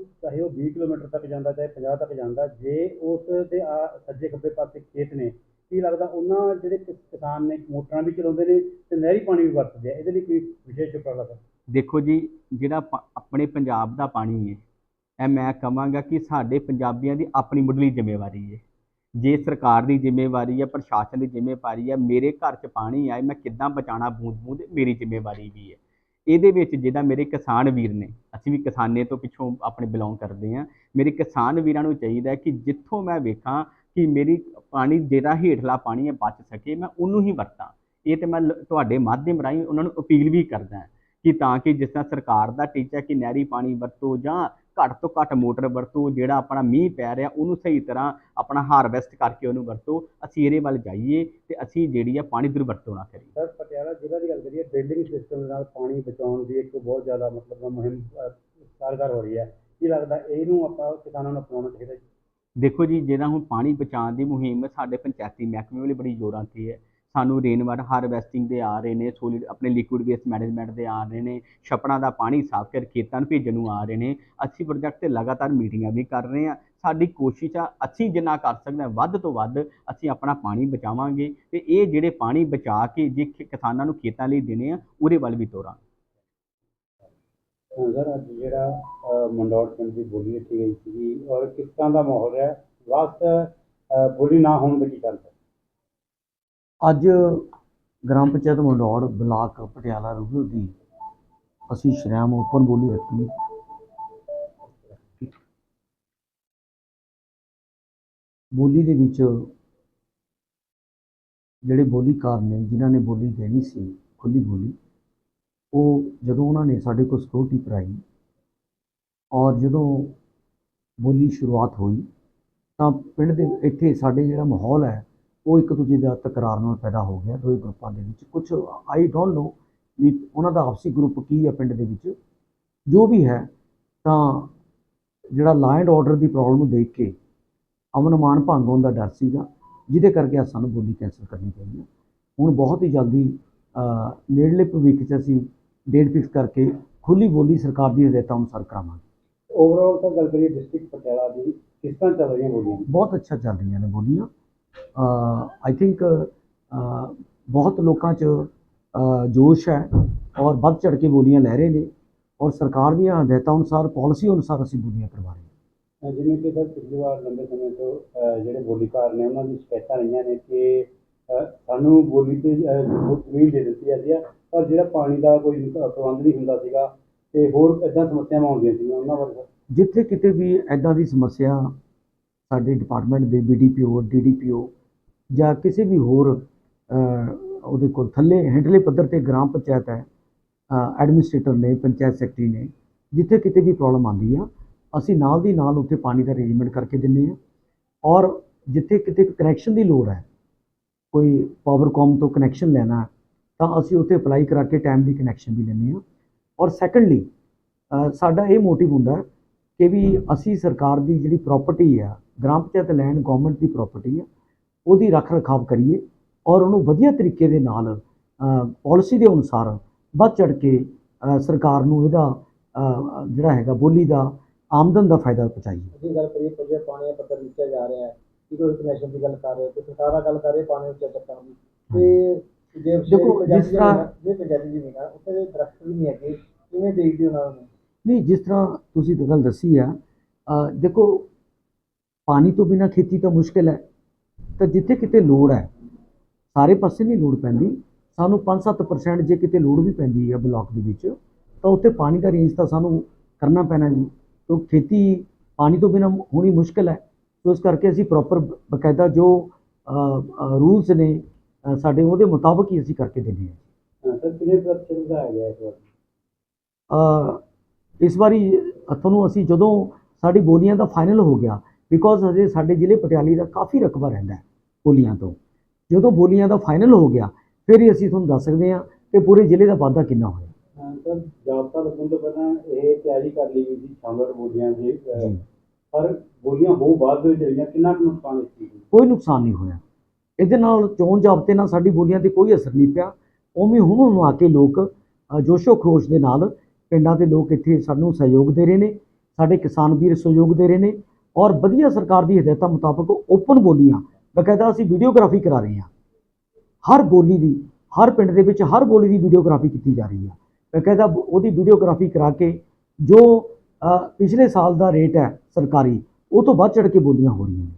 ਚਾਹੇ ਉਹ 20 ਕਿਲੋਮੀਟਰ ਤੱਕ ਜਾਂਦਾ, ਚਾਹੇ 50 ਤੱਕ ਜਾਂਦਾ, ਜੇ ਉਸ ਦੇ ਆ ਸੱਜੇ ਖੱਬੇ ਪਾਸੇ ਖੇਤ ਨੇ, ਕੀ ਲੱਗਦਾ ਉਹਨਾਂ ਜਿਹੜੇ ਕਿ- ਕਿਸਾਨ ਨੇ, ਮੋਟਰਾਂ ਵੀ ਚਲਾਉਂਦੇ ਨੇ ਤੇ ਨਹਿਰੀ ਪਾਣੀ ਵੀ ਵਰਤਦੇ ਆ? ਇਹਦੇ ਲਈ ਕੋਈ ਵਿਸ਼ੇਸ਼ ਉਪਰਾਲਾ ਸਰ? ਦੇਖੋ ਜੀ, ਜਿਹੜਾ ਪ- ਆਪਣੇ ਪੰਜਾਬ ਦਾ ਪਾਣੀ ਹੈ, ਇਹ ਮੈਂ ਕਹਾਂਗਾ ਕਿ ਸਾਡੇ ਪੰਜਾਬੀਆਂ ਦੀ ਆਪਣੀ ਮੁੱਢਲੀ ਜ਼ਿੰਮੇਵਾਰੀ ਹੈ। ਜੇ ਸਰਕਾਰ ਦੀ ਜ਼ਿੰਮੇਵਾਰੀ ਹੈ, ਪ੍ਰਸ਼ਾਸਨ ਦੀ ਜ਼ਿੰਮੇਵਾਰੀ ਹੈ, ਮੇਰੇ ਘਰ 'ਚ ਪਾਣੀ ਆਏ, ਮੈਂ ਕਿੱਦਾਂ ਬਚਾਉਣਾ ਬੂੰਦ ਬੂੰਦ ਮੇਰੀ ਜ਼ਿੰਮੇਵਾਰੀ ਵੀ ਹੈ। ਇਹਦੇ ਵਿੱਚ ਜਿਹੜਾ ਮੇਰੇ ਕਿਸਾਨ ਵੀਰ ਨੇ, ਅਸੀਂ ਵੀ ਕਿਸਾਨੇ ਤੋਂ ਪਿੱਛੋਂ ਆਪਣੇ ਬਿਲੋਂਗ ਕਰਦੇ ਹਾਂ, ਮੇਰੇ ਕਿਸਾਨ ਵੀਰਾਂ ਨੂੰ ਚਾਹੀਦਾ ਕਿ ਜਿੱਥੋਂ ਮੈਂ ਵੇਖਾਂ ਕਿ ਮੇਰੀ ਪਾਣੀ ਜਿਹੜਾ ਹੇਠਲਾ ਪਾਣੀ ਹੈ ਬਚ ਸਕੇ, ਮੈਂ ਉਹਨੂੰ ਹੀ ਵਰਤਾਂ। ਇਹ ਤੇ ਮੈਂ ਲ- ਤੁਹਾਡੇ ਮਾਧਿਅਮ ਰਾਹੀਂ ਉਹਨਾਂ ਨੂੰ ਅਪੀਲ ਵੀ ਕਰਦਾ ਕਿ ਤਾਂ ਕਿ ਜਿਸ ਤਰ੍ਹਾਂ ਸਰਕਾਰ ਦਾ ਟੀਚਾ ਕਿ ਨਹਿਰੀ ਪਾਣੀ ਵਰਤੋ ਜਾਂ ਘੱਟ ਤੋਂ ਘੱਟ ਮੋਟਰ ਵਰਤੋ ਜਿਹੜਾ ਆਪਣਾ ਮੀਂਹ ਪੈ ਰਿਹਾ ਉਹਨੂੰ ਸਹੀ ਤਰ੍ਹਾਂ ਆਪਣਾ ਹਾਰਵੈਸਟ ਕਰਕੇ ਉਹਨੂੰ ਵਰਤੋ। ਅਸੀਂ ਇਹਦੇ ਵੱਲ ਜਾਈਏ ਤੇ ਅਸੀਂ ਜਿਹੜੀ ਆ ਪਾਣੀ ਦੁਰਵਰਤੋਂ ਨਾ ਕਰੀਏ। ਸਰ ਪਟਿਆਲਾ ਜ਼ਿਲ੍ਹਾ ਦੀ ਗੱਲ ਕਰੀਏ ਡ੍ਰਿਲਿੰਗ ਸਿਸਟਮ ਨਾਲ ਪਾਣੀ ਬਚਾਉਣ ਦੀ ਇੱਕ ਬਹੁਤ ਜ਼ਿਆਦਾ ਮਤਲਬ ਮੁਹਿੰਮ ਕਾਰਗਰ ਹੋ ਰਹੀ ਹੈ। ਕੀ ਲੱਗਦਾ ਇਹਨੂੰ ਆਪਾਂ ਕਿਸਾਨਾਂ ਨੂੰ ਅਪਣਾਉਣਾ ਚਾਹੀਦਾ ਜੀ? ਦੇਖੋ ਜੀ ਜਿਹੜਾ ਹੁਣ ਪਾਣੀ ਬਚਾਉਣ ਦੀ ਮੁਹਿੰਮ ਸਾਡੇ ਪੰਚਾਇਤੀ ਮਹਿਕਮੇ ਵਾਲੇ ਬੜੀ ਜ਼ੋਰਾਂ ਤੇ ਹੈ। ਸਾਨੂੰ ਰੇਨ ਵਾਟਰ ਹਾਰਵੈਸਟਿੰਗ ਦੇ ਆ ਰਹੇ ਨੇ ਸੋਲਿਡ ਆਪਣੇ ਲਿਕੁਇਡ ਵੇਸਟ ਮੈਨੇਜਮੈਂਟ ਦੇ ਆ ਰਹੇ ਨੇ ਛਪੜਾਂ ਦਾ ਪਾਣੀ ਸਾਫ਼ ਕਰ ਖੇਤਾਂ ਨੂੰ ਭੇਜਣ ਨੂੰ ਆ ਰਹੇ ਨੇ ਅਸੀਂ ਪ੍ਰੋਜੈਕਟ ਤੇ ਲਗਾਤਾਰ ਮੀਟਿੰਗਾਂ ਵੀ ਕਰ ਰਹੇ ਹਾਂ। ਸਾਡੀ ਕੋਸ਼ਿਸ਼ ਆ ਅਸੀਂ ਜਿੰਨਾ ਕਰ ਸਕਦੇ ਹਾਂ ਵੱਧ ਤੋਂ ਵੱਧ ਅਸੀਂ ਆਪਣਾ ਪਾਣੀ ਬਚਾਵਾਂਗੇ ਤੇ ਇਹ ਜਿਹੜੇ ਪਾਣੀ ਬਚਾ ਕੇ ਜੇ ਖੇ- ਕਿਸਾਨਾਂ ਨੂੰ ਖੇਤਾਂ ਲਈ ਦੇਣੇ ਆ ਉਹਦੇ ਵੱਲ ਵੀ ਤੋਰਾਂਗੇ। ਸਰ ਅੱਜ ਜਿਹੜਾ ਅਹ, ਪਿੰਡ ਦੀ ਬੋਲੀ ਰੱਖੀ ਗਈ ਸੀਗੀ ਔਰ ਕਿਸ ਤਰ੍ਹਾਂ ਦਾ ਮਾਹੌਲ ਹੈ ਲਾਸਟ ਬੋਲੀ ਨਾ ਹੋਣ ਦੇ ਕੀ ਕਾਰਨ? ਹੈ ਅੱਜ gram panchayat Mandaur block Patiala rural ਦੀ ਅਸੀਂ ਸ਼੍ਰੇਆਮ ਓਪਨ ਬੋਲੀ ਰੱਖੀ। ਬੋਲੀ ਦੇ ਵਿੱਚ ਜਿਹੜੇ ਬੋਲੀਕਾਰ ਨੇ, ਜਿਨ੍ਹਾਂ ਨੇ ਬੋਲੀ ਦੇਣੀ ਸੀ, ਖੁੱਲੀ ਬੋਲੀ, ਉਹ ਜਦੋਂ ਉਹਨਾਂ ਨੇ ਸਾਡੇ ਕੋਲ ਸਿਕਿਉਰਿਟੀ ਕਰਾਈ ਔਰ ਜਦੋਂ ਬੋਲੀ ਸ਼ੁਰੂਆਤ ਹੋਈ ਤਾਂ ਪਿੰਡ ਦੇ ਇੱਥੇ ਸਾਡੇ ਜਿਹੜਾ ਮਾਹੌਲ ਹੈ ਉਹ ਇੱਕ ਦੂਜੇ ਦਾ ਤਕਰਾਰ ਨਾਲ ਪੈਦਾ ਹੋ ਗਿਆ ਦੋਵੇਂ ਗਰੁੱਪਾਂ ਦੇ ਵਿੱਚ। ਕੁਝ ਆਈ ਡੋਨਟ ਨੋ ਵੀ ਉਹਨਾਂ ਦਾ ਆਪਸੀ ਗਰੁੱਪ ਕੀ ਹੈ ਪਿੰਡ ਦੇ ਵਿੱਚ। ਜੋ ਵੀ ਹੈ ਤਾਂ ਜਿਹੜਾ ਲਾ ਐਂਡ ਆਰਡਰ ਦੀ ਪ੍ਰੋਬਲਮ ਨੂੰ ਦੇਖ ਕੇ ਅਮਨ ਅਮਾਨ ਭੰਗ ਹੋਣ ਦਾ ਡਰ ਸੀਗਾ ਜਿਹਦੇ ਕਰਕੇ ਅੱਜ ਸਾਨੂੰ ਬੋਲੀ ਕੈਂਸਲ ਕਰਨੀ ਪਈ ਹੁਣ ਬਹੁਤ ਹੀ ਜਲਦੀ ਨੇੜਲੇ ਭਵਿੱਖ 'ਚ ਅਸੀਂ ਡੇਟ ਫਿਕਸ ਕਰਕੇ ਖੁੱਲੀ ਬੋਲੀ ਸਰਕਾਰ ਦੀ ਹਦਾਇਤਾਂ ਅਨੁਸਾਰ ਕਰਾਵਾਂਗੇ। ਓਵਰਆਲ ਤਾਂ ਗੱਲ ਕਰੀਏ ਡਿਸਟ੍ਰਿਕਟ ਪਟਿਆਲਾ ਦੀ ਕਿਸ ਤਰ੍ਹਾਂ ਚੱਲ ਰਹੀਆਂ ਬੋਲੀਆਂ ਬਹੁਤ ਅੱਛਾ ਚੱਲ ਰਹੀਆਂ ਨੇ ਬੋਲੀਆਂ ਆਈ ਥਿੰਕ ਬਹੁਤ ਲੋਕਾਂ 'ਚ ਜੋਸ਼ ਹੈ ਔਰ ਵੱਧ ਚੜ ਕੇ ਬੋਲੀਆਂ ਲੈ ਰਹੇ ਨੇ ਔਰ ਸਰਕਾਰ ਦੀਆਂ ਹਦਾਇਤਾਂ ਅਨੁਸਾਰ ਪਾਲਿਸੀ ਅਨੁਸਾਰ ਅਸੀਂ ਬੋਲੀਆਂ ਕਰਵਾ ਰਹੇ ਹਾਂ। ਜਿਵੇਂ ਕਿ ਸਰ ਪਿਛਲੀ ਵਾਰ ਲੰਬੇ ਸਮੇਂ ਤੋਂ ਜਿਹੜੇ ਬੋਲੀਕਾਰ ਨੇ ਉਹਨਾਂ ਦੀ ਸ਼ਿਕਾਇਤਾਂ ਰਹੀਆਂ ਨੇ ਕਿ ਸਾਨੂੰ ਬੋਲੀ ਤੇ ਜ਼ਮੀਨ ਦੇ ਦਿੱਤੀ ਜਾਂਦੀ ਹੈ ਪਰ ਜਿਹੜਾ ਪਾਣੀ ਦਾ ਕੋਈ ਪ੍ਰਬੰਧ ਨਹੀਂ ਹੁੰਦਾ ਸੀਗਾ ਤੇ ਹੋਰ ਇਦਾਂ ਸਮੱਸਿਆਵਾਂ ਆਉਂਦੀਆਂ ਸੀ ਉਹਨਾਂ ਬਾਰੇ ਜਿੱਥੇ ਕਿਤੇ ਵੀ ਐਦਾਂ ਦੀ ਸਮੱਸਿਆ ਸਾਡੇ ਡਿਪਾਰਟਮੈਂਟ ਦੇ ਬੀਡੀਪੀਓ, ਡੀਡੀਪੀਓ ਜਾਂ ਕਿਸੇ ਵੀ ਹੋਰ ਉਹਦੇ ਕੋਲ ਥੱਲੇ ਹੈਂਡਲੇ ਪੱਧਰ ਤੇ ਗ੍ਰਾਮ ਪੰਚਾਇਤ ਹੈ ਐਡਮਿਨਿਸਟ੍ਰੇਟਰ ਨੇ, ਪੰਚਾਇਤ ਸੈਕਟਰੀ ਨੇ, ਜਿੱਥੇ ਕਿਤੇ ਵੀ ਪ੍ਰੋਬਲਮ ਆਉਂਦੀ ਆ, ਅਸੀਂ ਨਾਲ ਦੀ ਨਾਲ ਉੱਥੇ ਪਾਣੀ ਦਾ ਅਰੇਂਜਮੈਂਟ ਕਰਕੇ ਦਿੰਦੇ ਹਾਂ ਔਰ ਜਿੱਥੇ ਕਿਤੇ ਕਨੈਕਸ਼ਨ ਦੀ ਲੋੜ ਹੈ, ਕੋਈ ਪਾਵਰਕਾਮ ਤੋਂ ਕਨੈਕਸ਼ਨ ਲੈਣਾ, ਤਾਂ ਅਸੀਂ ਉੱਥੇ ਅਪਲਾਈ ਕਰਾ ਕੇ ਟਾਈਮ ਦੀ ਕਨੈਕਸ਼ਨ ਵੀ ਲੈਂਦੇ ਹਾਂ ਔਰ ਸੈਕੰਡਲੀ ਸਾਡਾ ਇਹ ਮੋਟਿਵ ਹੁੰਦਾ ਕਿ ਵੀ ਅਸੀਂ ਸਰਕਾਰ ਦੀ ਜਿਹੜੀ ਪ੍ਰਾਪਰਟੀ ਆ ਗ੍ਰਾਮ ਪੰਚਾਇਤ ਲੈਂਡ ਗਵਰਨਮੈਂਟ ਦੀ ਪ੍ਰਾਪਰਟੀ ਆ ਉਹਦੀ ਰੱਖ ਰਖਾਵ ਕਰੀਏ ਔਰ ਉਹਨੂੰ ਵਧੀਆ ਤਰੀਕੇ ਦੇ ਨਾਲ ਪਾਲਿਸੀ ਦੇ ਅਨੁਸਾਰ ਵੱਧ ਚੜ ਕੇ ਸਰਕਾਰ ਨੂੰ ਇਹਦਾ ਜਿਹੜਾ ਹੈਗਾ ਬੋਲੀ ਦਾ ਆਮਦਨ ਦਾ ਫਾਇਦਾ ਪਹੁੰਚਾਈਏ। ਅਸੀਂ ਗੱਲ ਕਰੀਏ ਕਿ ਜੇ ਪਾਣੀ ਦਾ ਪੱਧਰ ਨੀਚੇ ਜਾ ਰਿਹਾ ਹੈ। ਕਿ ਕੋਈ ਕਨੈਕਸ਼ਨ ਦੀ ਗੱਲ ਕਰ ਰਹੇ ਹੋ ਤੇ ਸਰਕਾਰਾਂ ਗੱਲ ਕਰ ਰਹੇ ਪਾਣੀ ਉੱਚਾ ਚੱਕਣ ਦੀ। ਤੇ ਜੇ ਦੇਖੋ, ਜਿਸ ਤਰ੍ਹਾਂ- ਜੇ ਪੰਚਾਇਤੀ ਜ਼ਮੀਨ ਆ ਉੱਥੇ ਦੇ ਦਰਖਤ ਵੀ ਨਹੀਂ ਹੈਗੇ। ਕਿਵੇਂ ਦੇਖਦੇ ਹੋ ਉਹਨਾਂ ਨੂੰ ਨਹੀਂ ਜਿਸ ਤਰ੍ਹਾਂ ਤੁਸੀਂ ਤਾਂ ਗੱਲ ਦੱਸੀ ਆ ਦੇਖੋ ਪਾਣੀ ਤੋਂ ਬਿਨਾ ਖੇਤੀ ਤਾਂ ਮੁਸ਼ਕਿਲ ਹੈ। ਤਾਂ ਜਿੱਥੇ ਕਿਤੇ ਲੋੜ ਹੈ ਸਾਰੇ ਪਾਸੇ ਨਹੀਂ ਲੋੜ ਪੈਂਦੀ। ਸਾਨੂੰ 5-7% ਜੇ ਕਿਤੇ ਲੋੜ ਵੀ ਪੈਂਦੀ ਹੈ ਬਲਾਕ ਦੇ ਵਿੱਚ ਤਾਂ ਉੱਥੇ ਪਾਣੀ ਦਾ ਰੇਂਜ ਤਾਂ ਸਾਨੂੰ ਕਰਨਾ ਪੈਣਾ ਜੀ। ਕਿਉਂਕਿ ਖੇਤੀ ਪਾਣੀ ਤੋਂ ਬਿਨਾ ਹੋਣੀ ਮੁਸ਼ਕਿਲ ਹੈ। ਸੋ ਇਸ ਕਰਕੇ ਅਸੀਂ ਪ੍ਰੋਪਰ ਬਕਾਇਦਾ ਜੋ ਰੂਲਸ ਨੇ ਸਾਡੇ ਉਹਦੇ ਮੁਤਾਬਕ ਹੀ ਅਸੀਂ ਕਰਕੇ ਦਿੰਦੇ ਹਾਂ। ਸਰ ਕਿੰਨੇ ਪ੍ਰਤੀਸ਼ਤ ਵਧਾਇਆ ਗਿਆ ਇਸ ਵਾਰ? ਅ, ਇਸ ਵਾਰੀ ਤੁਹਾਨੂੰ ਅਸੀਂ ਜਦੋਂ ਸਾਡੀ ਬੋਲੀਆਂ ਦਾ ਫਾਈਨਲ ਹੋ ਗਿਆ ਬਿਕੋਜ਼ ਹਜੇ ਸਾਡੇ ਜ਼ਿਲ੍ਹੇ ਪਟਿਆਲੇ ਦਾ ਕਾਫੀ ਰਕਬਾ ਰਹਿੰਦਾ ਹੈ ਬੋਲੀਆਂ ਤੋਂ। ਜਦੋਂ ਬੋਲੀਆਂ ਦਾ ਫਾਈਨਲ ਹੋ ਗਿਆ ਫਿਰ ਹੀ ਅਸੀਂ ਤੁਹਾਨੂੰ ਦੱਸ ਸਕਦੇ ਹਾਂ ਕਿ ਪੂਰੇ ਜ਼ਿਲ੍ਹੇ ਦਾ ਵਾਧਾ ਕਿੰਨਾ ਹੋਇਆ। ਅਹ ਸਰ ਜਾਬਤਾ ਲੱਗਣ ਤੋਂ ਪਹਿਲਾਂ ਇਹ ਤਿਆਰੀ ਕਰ ਲਈ ਗਈ ਸੀ ਸ਼ਾਮਲ ਬੋਲੀਆਂ ਦੀ ਅਹ ਜੀ। ਪਰ ਬੋਲੀਆਂ ਹੋ ਬਾਅਦ ਵਿੱਚ ਰਹੀਆਂ ਕਿੰਨਾ ਕੁ ਨੁਕਸਾਨ ਇਸ ਚੀਜ਼ ਨੂੰ? ਕੋਈ ਨੁਕਸਾਨ ਨਹੀਂ ਹੋਇਆ। ਇਹਦੇ ਨਾਲ ਚੋਣ ਜ਼ਾਬਤੇ ਨਾਲ ਸਾਡੀ ਬੋਲੀਆਂ ਤੇ ਕੋਈ ਅਸਰ ਨਹੀਂ ਪਿਆ। ਉਵੇਂ ਹੁਣ ਹੁਣ ਆ ਕੇ ਲੋਕ ਜੋਸ਼ੋ ਖਰੋਸ਼ ਦੇ ਨਾਲ ਪਿੰਡਾਂ ਦੇ ਲੋਕ ਇੱਥੇ ਸਾਨੂੰ ਸਹਿਯੋਗ ਦੇ ਰਹੇ ਨੇ। ਸਾਡੇ ਕਿਸਾਨ ਵੀਰ ਸਹਿਯੋਗ ਦੇ ਰਹੇ ਨੇ। ਔਰ ਵਧੀਆ ਸਰਕਾਰ ਦੀ ਹਦਾਇਤਾਂ ਮੁਤਾਬਕ ਓਪਨ ਬੋਲੀਆਂ। ਬਕਾਇਦਾ ਅਸੀਂ ਵੀਡੀਓਗ੍ਰਾਫੀ ਕਰਾ ਰਹੇ ਹਾਂ। ਹਰ ਬੋਲੀ ਦੀ, ਹਰ ਪਿੰਡ ਦੇ ਵਿੱਚ ਹਰ ਬੋਲੀ ਦੀ ਵੀਡੀਓਗ੍ਰਾਫੀ ਕੀਤੀ ਜਾ ਰਹੀ ਹੈ। ਬਕਾਇਦਾ ਉਹਦੀ ਵੀਡੀਓਗ੍ਰਾਫੀ ਕਰਾ ਕੇ ਜੋ ਪਿਛਲੇ ਸਾਲ ਦਾ ਰੇਟ ਹੈ ਸਰਕਾਰੀ, ਉਹ ਤੋਂ ਵੱਧ ਚੜ ਕੇ ਬੋਲੀਆਂ ਹੋ ਰਹੀਆਂ ਨੇ।